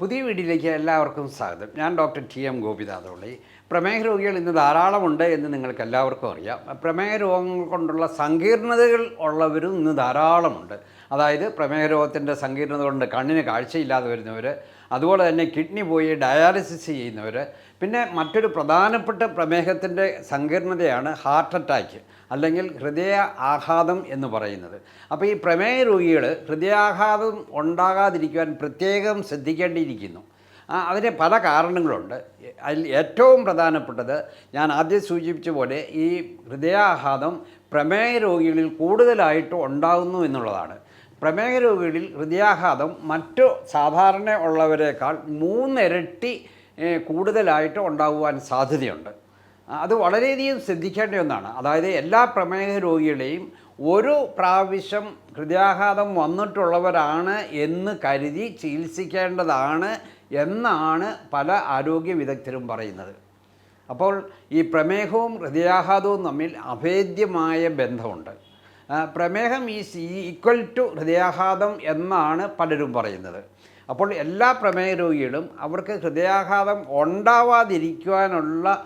പുതിയ വീഡിയോയിലേക്ക് എല്ലാവർക്കും സ്വാഗതം. ഞാൻ ഡോക്ടർ ടി എം ഗോപിനാഥോളി. പ്രമേഹ രോഗികൾ ഇന്ന് ധാരാളമുണ്ട് എന്ന് നിങ്ങൾക്ക് എല്ലാവർക്കും അറിയാം. പ്രമേഹ രോഗങ്ങൾ കൊണ്ടുള്ള സങ്കീർണതകൾ ഉള്ളവരും ഇന്ന് ധാരാളമുണ്ട്. അതായത് പ്രമേഹ രോഗത്തിന്റെ സങ്കീർണത കൊണ്ട് കണ്ണിന് കാഴ്ചയില്ലാതെ വരുന്നവർ അതുപോലെ തന്നെ കിഡ്നി പോയി ഡയാലിസിസ് ചെയ്യുന്നവർ പിന്നെ മറ്റൊരു പ്രധാനപ്പെട്ട പ്രമേഹത്തിന്റെ സങ്കീർണതയാണ് ഹാർട്ട് അറ്റാക്ക് അല്ലെങ്കിൽ ഹൃദയ ആഘാതം എന്ന് പറയുന്നത്. അപ്പോൾ ഈ പ്രമേഹ രോഗികൾ ഹൃദയാഘാതം ഉണ്ടാകാതിരിക്കുവാൻ പ്രത്യേകം ശ്രദ്ധിക്കേണ്ടിയിരിക്കുന്നു. അതിന് പല കാരണങ്ങളുണ്ട്. അതിൽ ഏറ്റവും പ്രധാനപ്പെട്ടത് ഞാൻ ആദ്യം സൂചിപ്പിച്ച പോലെ ഈ ഹൃദയാഘാതം പ്രമേഹ രോഗികളിൽ കൂടുതലായിട്ട് ഉണ്ടാകുന്നു എന്നുള്ളതാണ്. പ്രമേഹ രോഗികളിൽ ഹൃദയാഘാതം മറ്റു സാധാരണ ഉള്ളവരെക്കാൾ മൂന്നിരട്ടി കൂടുതലായിട്ട് ഉണ്ടാകുവാൻ സാധ്യതയുണ്ട്. അത് വളരെയധികം ശ്രദ്ധിക്കേണ്ട ഒന്നാണ്. അതായത് എല്ലാ പ്രമേഹ രോഗികളെയും ഒരു പ്രാവശ്യം ഹൃദയാഘാതം വന്നിട്ടുള്ളവരാണ് എന്ന് കരുതി ചികിത്സിക്കേണ്ടതാണ് എന്നാണ് പല ആരോഗ്യ വിദഗ്ധരും പറയുന്നത്. അപ്പോൾ ഈ പ്രമേഹവും ഹൃദയാഘാതവും തമ്മിൽ അഭേദ്യമായ ബന്ധമുണ്ട്. പ്രമേഹം ഈസ് ഈക്വൽ ടു ഹൃദയാഘാതം എന്നാണ് പലരും പറയുന്നത്. അപ്പോൾ എല്ലാ പ്രമേയ രോഗികളും അവർക്ക് ഹൃദയാഘാതം ഉണ്ടാവാതിരിക്കുവാനുള്ള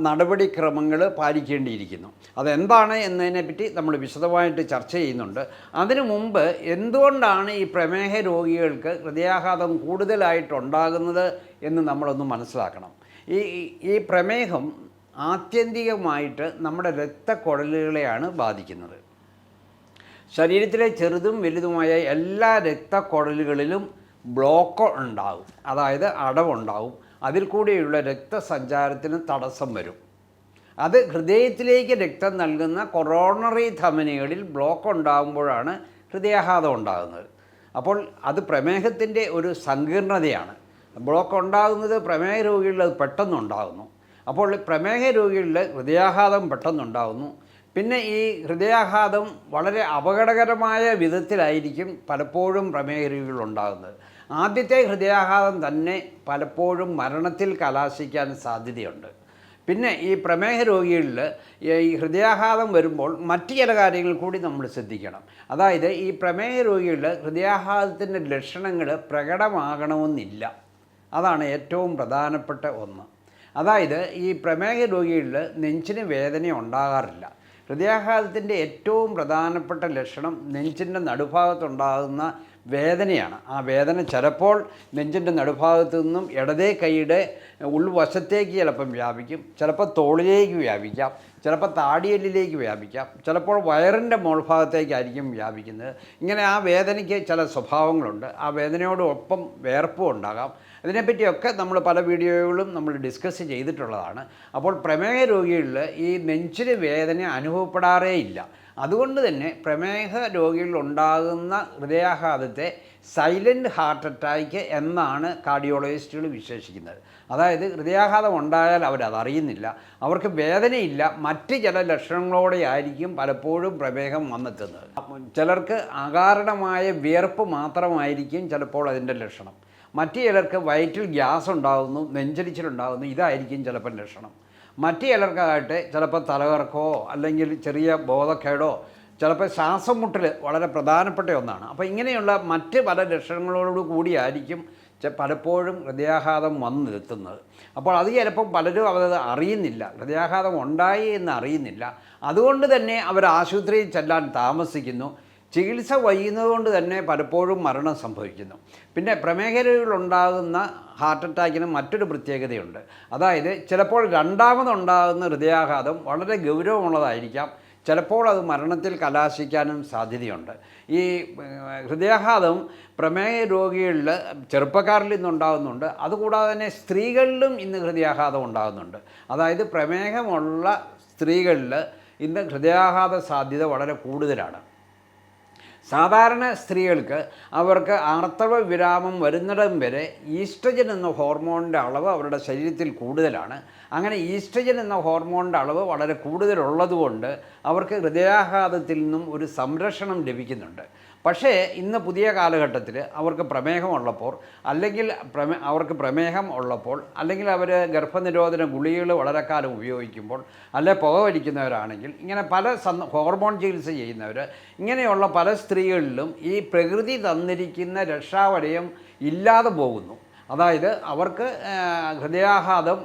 നടപടിക്രമങ്ങൾ പാലിക്കേണ്ടിയിരിക്കുന്നു. അതെന്താണ് എന്നതിനെപ്പറ്റി നമ്മൾ വിശദമായിട്ട് ചർച്ച ചെയ്യുന്നുണ്ട്. അതിനു മുമ്പ് എന്തുകൊണ്ടാണ് ഈ പ്രമേഹ രോഗികൾക്ക് ഹൃദയാഘാതം കൂടുതലായിട്ടുണ്ടാകുന്നത് എന്ന് നമ്മളൊന്ന് മനസ്സിലാക്കണം. ഈ- ഈ പ്രമേഹം ആത്യന്തികമായിട്ട് നമ്മുടെ രക്തക്കുഴലുകളെയാണ് ബാധിക്കുന്നത്. ശരീരത്തിലെ ചെറുതും വലുതുമായ എല്ലാ രക്തക്കുഴലുകളിലും ബ്ലോക്ക് ഉണ്ടാകും അതായത് അടവുണ്ടാവും. അതിൽ കൂടിയുള്ള രക്തസഞ്ചാരത്തിന് തടസ്സം വരും. അത് ഹൃദയത്തിലേക്ക് രക്തം നൽകുന്ന കൊറോണറി ധമനികളിൽ ബ്ലോക്ക് ഉണ്ടാകുമ്പോഴാണ് ഹൃദയാഘാതം ഉണ്ടാകുന്നത്. അപ്പോൾ അത് പ്രമേഹത്തിന്റെ ഒരു സങ്കീർണതയാണ്. ബ്ലോക്ക് ഉണ്ടാകുന്നത് പ്രമേഹ രോഗികളിൽ അത് പെട്ടെന്നുണ്ടാകുന്നു. അപ്പോൾ പ്രമേഹ രോഗികളിൽ ഹൃദയാഘാതം പെട്ടെന്നുണ്ടാകുന്നു. പിന്നെ ഈ ഹൃദയാഘാതം വളരെ അപകടകരമായ വിധത്തിലായിരിക്കും പലപ്പോഴും പ്രമേഹ രോഗികൾ ഉണ്ടാകുന്നത്. ആദ്യത്തെ ഹൃദയാഘാതം തന്നെ പലപ്പോഴും മരണത്തിൽ കലാശിക്കാൻ സാധ്യതയുണ്ട്. പിന്നെ ഈ പ്രമേഹ രോഗികളിൽ ഈ ഹൃദയാഘാതം വരുമ്പോൾ മറ്റു ചില കാര്യങ്ങൾ കൂടി നമ്മൾ ശ്രദ്ധിക്കണം. അതായത് ഈ പ്രമേഹ രോഗികളിൽ ഹൃദയാഘാതത്തിന്റെ ലക്ഷണങ്ങൾ പ്രകടമാകണമെന്നില്ല. അതാണ് ഏറ്റവും പ്രധാനപ്പെട്ട ഒന്ന്. അതായത് ഈ പ്രമേഹ രോഗികളിൽ നെഞ്ചിന് വേദന ഉണ്ടാകാറില്ല. ഹൃദയാഘാതത്തിന്റെ ഏറ്റവും പ്രധാനപ്പെട്ട ലക്ഷണം നെഞ്ചിന്റെ നടുഭാഗത്തുണ്ടാകുന്ന വേദനയാണ്. ആ വേദന ചിലപ്പോൾ നെഞ്ചിന്റെ നടുഭാഗത്തു നിന്നും ഇടതേ കൈയുടെ ഉൾവശത്തേക്ക് ചിലപ്പം വ്യാപിക്കും. ചിലപ്പോൾ തോളിലേക്ക് വ്യാപിക്കാം. ചിലപ്പോൾ താടിയല്ലിലേക്ക് വ്യാപിക്കാം. ചിലപ്പോൾ വയറിന്റെ മുൾഭാഗത്തേക്കായിരിക്കും വ്യാപിക്കുന്നത്. ഇങ്ങനെ ആ വേദനയ്ക്ക് ചില സ്വഭാവങ്ങളുണ്ട്. ആ വേദനയോടൊപ്പം വേർപ്പും ഉണ്ടാകാം. അതിനെപ്പറ്റിയൊക്കെ നമ്മൾ പല വീഡിയോകളും നമ്മൾ ഡിസ്കസ് ചെയ്തിട്ടുള്ളതാണ്. അപ്പോൾ പ്രമേയ രോഗികളിൽ ഈ നെഞ്ചിന് വേദന അനുഭവപ്പെടാറേ ഇല്ല അതുകൊണ്ട് തന്നെ പ്രമേഹ രോഗികളിൽ ഉണ്ടാകുന്ന ഹൃദയാഘാതത്തെ സൈലന്റ് ഹാർട്ട് അറ്റാക്ക് എന്നാണ് കാർഡിയോളജിസ്റ്റുകൾ വിശേഷിക്കുന്നത്. അതായത് ഹൃദയാഘാതം ഉണ്ടായാൽ അവരതറിയുന്നില്ല അവർക്ക് വേദനയില്ല. മറ്റ് ചില ലക്ഷണങ്ങളോടെ ആയിരിക്കും പലപ്പോഴും പ്രമേഹം വന്നെത്തുന്നത്. ചിലർക്ക് അകാരണമായ വിയർപ്പ് മാത്രമായിരിക്കും ചിലപ്പോൾ അതിന്റെ ലക്ഷണം. മറ്റു ചിലർക്ക് വയറ്റിൽ ഗ്യാസ് ഉണ്ടാകുന്നു നെഞ്ചരിച്ചിലുണ്ടാകുന്നു ഇതായിരിക്കും ചിലപ്പോൾ ലക്ഷണം. മറ്റു ചിലർക്കാകട്ടെ ചിലപ്പോൾ തലകറക്കോ അല്ലെങ്കിൽ ചെറിയ ബോധക്കേടോ ചിലപ്പോൾ ശ്വാസം മുട്ടൽ വളരെ പ്രധാനപ്പെട്ട ഒന്നാണ്. അപ്പോൾ ഇങ്ങനെയുള്ള മറ്റ് പല ലക്ഷണങ്ങളോട് കൂടിയായിരിക്കും പലപ്പോഴും ഹൃദയാഘാതം വന്നെത്തുന്നത് അപ്പോൾ അത് ചിലപ്പം പലരും അവരത് അറിയുന്നില്ല. ഹൃദയാഘാതം ഉണ്ടായി എന്ന് അറിയുന്നില്ല. അതുകൊണ്ട് തന്നെ അവർ ആശുപത്രിയിൽ ചെല്ലാൻ താമസിക്കുന്നു. ചികിത്സ വൈകുന്നതുകൊണ്ട് തന്നെ പലപ്പോഴും മരണം സംഭവിക്കുന്നു. പിന്നെ പ്രമേഹരുകളുണ്ടാകുന്ന ഹാർട്ട് അറ്റാക്കിന് മറ്റൊരു പ്രത്യേകതയുണ്ട്. അതായത് ചിലപ്പോൾ രണ്ടാമതുണ്ടാകുന്ന ഹൃദയാഘാതം വളരെ ഗൗരവമുള്ളതായിരിക്കാം. ചിലപ്പോൾ അത് മരണത്തിൽ കലാശിക്കാനും സാധ്യതയുണ്ട്. ഈ ഹൃദയാഘാതം പ്രമേഹ രോഗികളിൽ ചെറുപ്പക്കാരിൽ ഇന്നുണ്ടാകുന്നുണ്ട് അതുകൂടാതെ തന്നെ സ്ത്രീകളിലും ഇന്ന് ഹൃദയാഘാതം ഉണ്ടാകുന്നുണ്ട്. അതായത് പ്രമേഹമുള്ള സ്ത്രീകളിൽ ഇന്ന് ഹൃദയാഘാത സാധ്യത വളരെ കൂടുതലാണ്. സാധാരണ സ്ത്രീകൾക്ക് അവർക്ക് ആർത്തവ വിരാമം വരുന്നിടം വരെ ഈസ്ട്രജൻ എന്ന ഹോർമോണിന്റെ അളവ് അവരുടെ ശരീരത്തിൽ കൂടുതലാണ്. അങ്ങനെ ഈസ്ട്രജൻ എന്ന ഹോർമോണിന്റെ അളവ് വളരെ കൂടുതലുള്ളതുകൊണ്ട് അവർക്ക് ഹൃദയാഘാതത്തിൽ നിന്നും ഒരു സംരക്ഷണം ലഭിക്കുന്നുണ്ട്. പക്ഷേ ഇന്ന് പുതിയ കാലഘട്ടത്തിൽ അവർക്ക് പ്രമേഹം ഉള്ളപ്പോൾ അല്ലെങ്കിൽ പ്രമേ അവർക്ക് പ്രമേഹം ഉള്ളപ്പോൾ അല്ലെങ്കിൽ അവർ ഗർഭനിരോധന ഗുളികകൾ വളരെ കാലം ഉപയോഗിക്കുമ്പോൾ അല്ലെ പുകവലിക്കുന്നവരാണെങ്കിൽ ഇങ്ങനെ പല സന്ന ഹോർമോൺ ചികിത്സ ചെയ്യുന്നവർ ഇങ്ങനെയുള്ള പല സ്ത്രീകളിലും ഈ പ്രകൃതി തന്നിരിക്കുന്ന രക്ഷാവലയം ഇല്ലാതെ പോകുന്നു. അതായത് അവർക്ക് ഹൃദയാഘാതം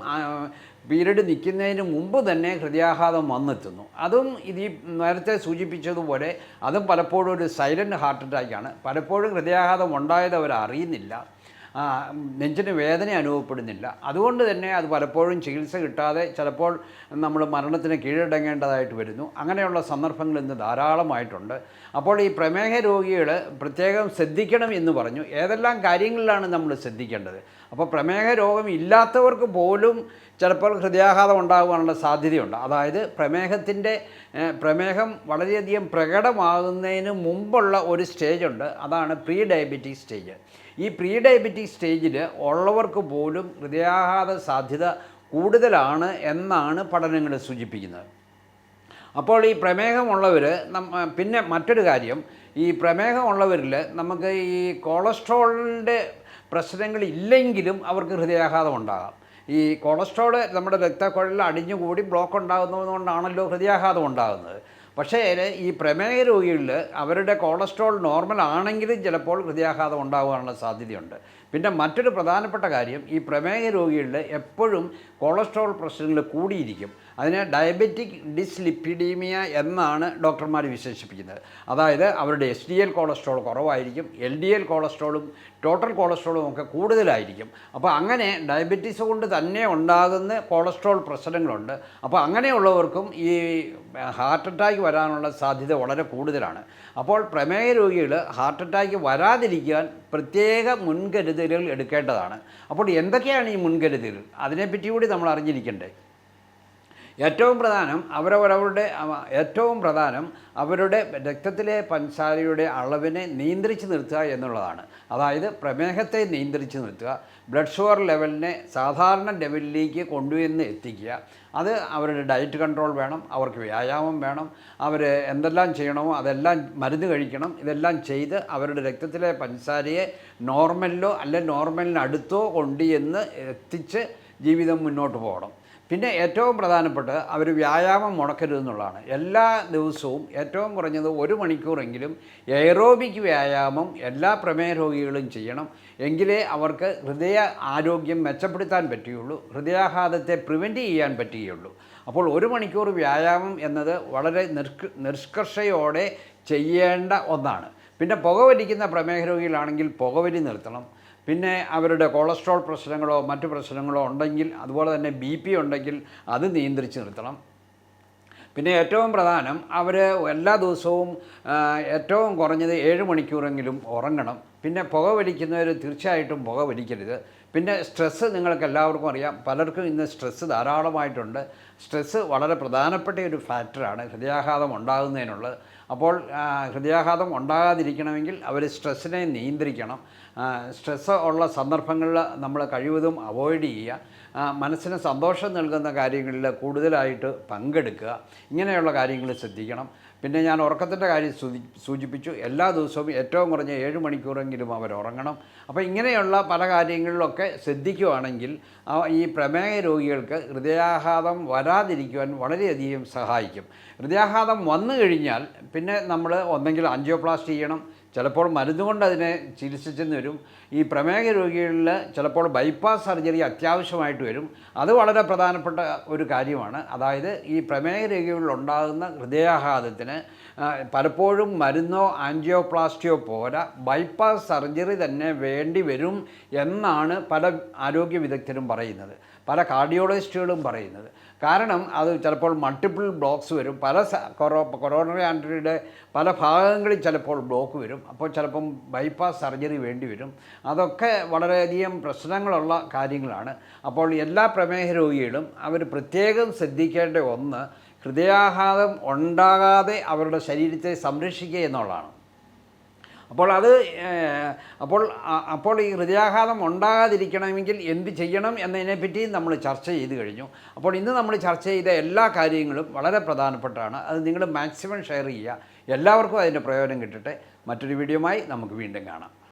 പീരീഡ് നിൽക്കുന്നതിന് മുമ്പ് തന്നെ ഹൃദയാഘാതം വന്നെത്തുന്നു. അതും ഇത് നേരത്തെ സൂചിപ്പിച്ചതുപോലെ അതും പലപ്പോഴും ഒരു സൈലന്റ് ഹാർട്ട് അറ്റാക്കാണ്. പലപ്പോഴും ഹൃദയാഘാതം ഉണ്ടായത് അവർ അറിയുന്നില്ല നെഞ്ചിന് വേദന അനുഭവപ്പെടുന്നില്ല. അതുകൊണ്ട് തന്നെ അത് പലപ്പോഴും ചികിത്സ കിട്ടാതെ ചിലപ്പോൾ നമ്മൾ മരണത്തിന് കീഴടങ്ങേണ്ടതായിട്ട് വരുന്നു. അങ്ങനെയുള്ള സന്ദർഭങ്ങൾ ഇന്ന് ധാരാളമായിട്ടുണ്ട്. അപ്പോൾ ഈ പ്രമേഹ രോഗികൾ പ്രത്യേകം ശ്രദ്ധിക്കണം എന്ന് പറഞ്ഞു. ഏതെല്ലാം കാര്യങ്ങളിലാണ് നമ്മൾ ശ്രദ്ധിക്കേണ്ടത്? അപ്പോൾ പ്രമേഹ രോഗം ഇല്ലാത്തവർക്ക് പോലും ചിലപ്പോൾ ഹൃദയാഘാതം ഉണ്ടാകാനുള്ള സാധ്യതയുണ്ട്. അതായത് പ്രമേഹത്തിന്റെ പ്രമേഹം വളരെയധികം പ്രകടമാകുന്നതിന് മുമ്പുള്ള ഒരു സ്റ്റേജ് ഉണ്ട്. അതാണ് പ്രീ ഡയബറ്റിക് സ്റ്റേജ്. ഈ പ്രീ ഡയബറ്റിക് സ്റ്റേജിൽ ഉള്ളവർക്ക് പോലും ഹൃദയാഘാത സാധ്യത കൂടുതലാണ് എന്നാണ് പഠനങ്ങൾ സൂചിപ്പിക്കുന്നത്. അപ്പോൾ ഈ പ്രമേഹമുള്ളവർ പിന്നെ മറ്റൊരു കാര്യം ഈ പ്രമേഹമുള്ളവരിൽ നമുക്ക് ഈ കൊളസ്ട്രോളിന്റെ പ്രശ്നങ്ങൾ ഇല്ലെങ്കിലും അവർക്ക് ഹൃദയാഘാതം ഉണ്ടാകാം. ഈ കൊളസ്ട്രോൾ നമ്മുടെ രക്തക്കുഴലിൽ അടിഞ്ഞുകൂടി ബ്ലോക്ക് ഉണ്ടാകുന്നതുകൊണ്ടാണല്ലോ ഹൃദയാഘാതം ഉണ്ടാകുന്നത്. പക്ഷേ ഈ പ്രമേഹ രോഗികളിൽ അവരുടെ കൊളസ്ട്രോൾ നോർമൽ ആണെങ്കിലും ചിലപ്പോൾ ഹൃദയാഘാതം ഉണ്ടാകാനുള്ള സാധ്യതയുണ്ട്. പിന്നെ മറ്റൊരു പ്രധാനപ്പെട്ട കാര്യം ഈ പ്രമേഹ രോഗികളിൽ എപ്പോഴും കൊളസ്ട്രോൾ പ്രശ്നങ്ങൾ കൂടിയിരിക്കും. അതിനെ ഡയബറ്റിക് ഡിസ്ലിപ്പിഡീമിയ എന്നാണ് ഡോക്ടർമാർ വിശേഷിപ്പിക്കുന്നത്. അതായത് അവരുടെ എസ് ഡി എൽ കൊളസ്ട്രോൾ കുറവായിരിക്കും എൽ ഡി എൽ കൊളസ്ട്രോളും ടോട്ടൽ കൊളസ്ട്രോളും ഒക്കെ കൂടുതലായിരിക്കും. അപ്പോൾ അങ്ങനെ ഡയബറ്റീസ് കൊണ്ട് തന്നെ ഉണ്ടാകുന്ന കൊളസ്ട്രോൾ പ്രശ്നങ്ങളുണ്ട്. അപ്പോൾ അങ്ങനെയുള്ളവർക്കും ഈ ഹാർട്ട് അറ്റാക്ക് വരാനുള്ള സാധ്യത വളരെ കൂടുതലാണ്. അപ്പോൾ പ്രമേയ രോഗികൾ ഹാർട്ട് അറ്റാക്ക് വരാതിരിക്കാൻ പ്രത്യേക മുൻകരുതലുകൾ എടുക്കേണ്ടതാണ്. അപ്പോൾ എന്തൊക്കെയാണ് ഈ മുൻകരുതലുകൾ? അതിനെപ്പറ്റി കൂടി നമ്മൾ അറിഞ്ഞിരിക്കണ്ടേ? ഏറ്റവും പ്രധാനം അവരവരവരുടെ ഏറ്റവും പ്രധാനം അവരുടെ രക്തത്തിലെ പഞ്ചസാരയുടെ അളവിനെ നിയന്ത്രിച്ച് നിർത്തുക എന്നുള്ളതാണ്. അതായത് പ്രമേഹത്തെ നിയന്ത്രിച്ച് നിർത്തുക ബ്ലഡ് ഷുഗർ ലെവലിനെ സാധാരണ ലെവലിലേക്ക് കൊണ്ടുവന്ന് എത്തിക്കുക. അത് അവരുടെ ഡയറ്റ് കൺട്രോൾ വേണം അവർക്ക് വ്യായാമം വേണം അവർ എന്തെല്ലാം ചെയ്യണമോ അതെല്ലാം മരുന്ന് കഴിക്കണം ഇതെല്ലാം ചെയ്ത് അവരുടെ രക്തത്തിലെ പഞ്ചസാരയെ നോർമലിലോ അല്ലെ നോർമലിനടുത്തോ കൊണ്ടുവന്ന് എത്തിച്ച് ജീവിതം മുന്നോട്ട് പോകണം. പിന്നെ ഏറ്റവും പ്രധാനപ്പെട്ട അവർ വ്യായാമം മുടക്കരുത് എന്നുള്ളതാണ് എല്ലാ ദിവസവും ഏറ്റവും കുറഞ്ഞത് ഒരു മണിക്കൂറെങ്കിലും എയറോബിക് വ്യായാമം എല്ലാ പ്രമേയ രോഗികളും ചെയ്യണം. എങ്കിലേ അവർക്ക് ഹൃദയ ആരോഗ്യം മെച്ചപ്പെടുത്താൻ പറ്റുകയുള്ളൂ ഹൃദയാഘാതത്തെ പ്രിവെന്റ് ചെയ്യാൻ പറ്റുകയുള്ളൂ. അപ്പോൾ ഒരു മണിക്കൂർ വ്യായാമം എന്നത് വളരെ നിഷ്ക നിഷ്കർഷയോടെ ചെയ്യേണ്ട ഒന്നാണ്. പിന്നെ പുകവലിക്കുന്ന പ്രമേഹ രോഗികളാണെങ്കിൽ പുകവലി നിർത്തണം. പിന്നെ അവരുടെ കൊളസ്ട്രോൾ പ്രശ്നങ്ങളോ മറ്റു പ്രശ്നങ്ങളോ ഉണ്ടെങ്കിൽ അതുപോലെ തന്നെ ബി പി ഉണ്ടെങ്കിൽ അത് നിയന്ത്രിച്ച് നിർത്തണം. പിന്നെ ഏറ്റവും പ്രധാനം അവർ എല്ലാ ദിവസവും ഏറ്റവും കുറഞ്ഞത് ഏഴ് മണിക്കൂറെങ്കിലും ഉറങ്ങണം. പിന്നെ പുക വലിക്കുന്നവർ തീർച്ചയായിട്ടും പുക വലിക്കരുത്. പിന്നെ സ്ട്രെസ്സ് നിങ്ങൾക്ക് എല്ലാവർക്കും അറിയാം. പലർക്കും ഇന്ന് സ്ട്രെസ്സ് ധാരാളമായിട്ടുണ്ട്. സ്ട്രെസ്സ് വളരെ പ്രധാനപ്പെട്ട ഒരു ഫാക്ടറാണ് ഹൃദയാഘാതം ഉണ്ടാകുന്നതിനുള്ളത്. അപ്പോൾ ഹൃദയാഘാതം ഉണ്ടാകാതിരിക്കണമെങ്കിൽ അവർ സ്ട്രെസ്സിനെ നിയന്ത്രിക്കണം. സ്ട്രെസ് ഉള്ള സന്ദർഭങ്ങളിൽ നമ്മൾ കഴിവതും അവോയ്ഡ് ചെയ്യുക. മനസ്സിന് സന്തോഷം നൽകുന്ന കാര്യങ്ങളിൽ കൂടുതലായിട്ട് പങ്കെടുക്കുക. ഇങ്ങനെയുള്ള കാര്യങ്ങൾ ശ്രദ്ധിക്കണം. പിന്നെ ഞാൻ ഉറക്കത്തിന്റെ കാര്യം സൂചി സൂചിപ്പിച്ചു. എല്ലാ ദിവസവും ഏറ്റവും കുറഞ്ഞ ഏഴ് മണിക്കൂറെങ്കിലും അവർ ഉറങ്ങണം. അപ്പോൾ ഇങ്ങനെയുള്ള പല കാര്യങ്ങളിലൊക്കെ ശ്രദ്ധിക്കുകയാണെങ്കിൽ ഈ പ്രമേഹ രോഗികൾക്ക് ഹൃദയാഘാതം വരാതിരിക്കുവാൻ വളരെയധികം സഹായിക്കും. ഹൃദയാഘാതം വന്നു കഴിഞ്ഞാൽ പിന്നെ നമ്മൾ ഒന്നെങ്കിൽ ആൻജിയോപ്ലാസ്റ്റി ചെയ്യണം. ചിലപ്പോൾ മരുന്ന് കൊണ്ട് അതിനെ ചികിത്സിച്ചെന്ന് വരും. ഈ പ്രമേഹ രോഗികളിൽ ചിലപ്പോൾ ബൈപ്പാസ് സർജറി അത്യാവശ്യമായിട്ട് വരും. അത് വളരെ പ്രധാനപ്പെട്ട ഒരു കാര്യമാണ്. അതായത് ഈ പ്രമേഹ രോഗികളിൽ ഉണ്ടാകുന്ന ഹൃദയാഘാതത്തിന് പലപ്പോഴും മരുന്നോ ആൻജിയോപ്ലാസ്റ്റിയോ പോരാ ബൈപ്പാസ് സർജറി തന്നെ വേണ്ടി വരും എന്നാണ് പല ആരോഗ്യ വിദഗ്ധരും പറയുന്നത്. പല കാർഡിയോളജിസ്റ്റുകളും പറയുന്നത്. കാരണം അത് ചിലപ്പോൾ മൾട്ടിപ്പിൾ ബ്ലോക്ക്സ് വരും. പല കൊറോ കൊറോണറി ആൻഡ്രിയുടെ പല ഭാഗങ്ങളിൽ ചിലപ്പോൾ ബ്ലോക്ക് വരും. അപ്പോൾ ചിലപ്പം ബൈപ്പാസ് സർജറി വേണ്ടി വരും. അതൊക്കെ വളരെയധികം പ്രശ്നങ്ങളുള്ള കാര്യങ്ങളാണ്. അപ്പോൾ എല്ലാ പ്രമേഹ രോഗികളും അവർ പ്രത്യേകം ശ്രദ്ധിക്കേണ്ട ഒന്ന് ഹൃദയാഘാതം ഉണ്ടാകാതെ അവരുടെ ശരീരത്തെ സംരക്ഷിക്കുക എന്നുള്ളതാണ്. അപ്പോൾ അത് അപ്പോൾ അപ്പോൾ ഈ ഹൃദയാഘാതം ഉണ്ടാകാതിരിക്കണമെങ്കിൽ എന്ത് ചെയ്യണം എന്നതിനെപ്പറ്റി നമ്മൾ ചർച്ച ചെയ്ത് കഴിഞ്ഞു. അപ്പോൾ ഇന്ന് നമ്മൾ ചർച്ച ചെയ്ത എല്ലാ കാര്യങ്ങളും വളരെ പ്രധാനപ്പെട്ടതാണ്. അത് നിങ്ങൾ മാക്സിമം ഷെയർ ചെയ്യുക. എല്ലാവർക്കും അതിന്റെ പ്രയോജനം കിട്ടട്ടെ. മറ്റൊരു വീഡിയോയുമായി നമുക്ക് വീണ്ടും കാണാം.